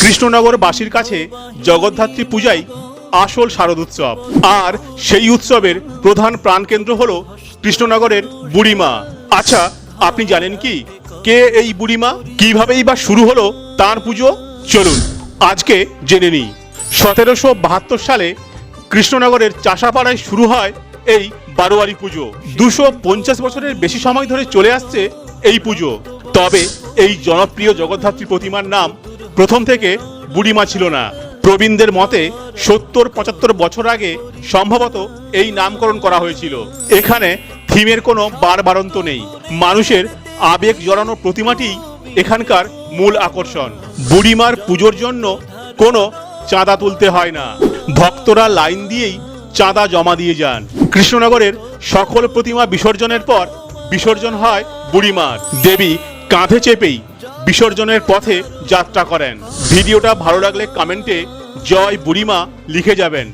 কৃষ্ণনগরবাসীর কাছে জগদ্ধাত্রী পূজাই আসল শারদোৎসব আর সেই উৎসবের প্রধান প্রাণকেন্দ্র হলো কৃষ্ণনগরের বুড়িমা। আচ্ছা আপনি জানেন কি? কে এই বুড়িমা? কিভাবেই বা শুরু হলো তার পুজো? চলুন, আজকে জেনে নিই। সতেরোশো বাহাত্তর সালে কৃষ্ণনগরের চাষাপাড়ায় শুরু হয় এই বারোয়ারি পুজো। দুশো পঞ্চাশ বছরের বেশি সময় ধরে চলে আসছে এই পুজো। তবে এই জনপ্রিয় জগদ্ধাত্রী প্রতিমার নাম প্রথম থেকে বুড়িমা ছিল না। প্রবীণদের মতে সত্তর, পঁচাত্তর বছর আগে সম্ভবত এই নামকরণ করা হয়েছিল। এখানে থিমের কোনো বারবারন্ত নেই। মানুষের আবেগ জড়ানো প্রতিমাটি এখানকার মূল আকর্ষণ। বুড়িমার পুজোর জন্য কোনো চাঁদা তুলতে হয় না। ভক্তরা লাইন দিয়েই চাঁদা জমা দিয়ে যান। কৃষ্ণনগরের সকল প্রতিমা বিসর্জনের পর বিসর্জন হয় বুড়িমার। দেবী কাঁধে চেপেই বিসর্জনের পথে যাত্রা করেন। ভিডিওটা ভালো লাগলে কমেন্টে জয় বুড়িমা লিখে যাবেন।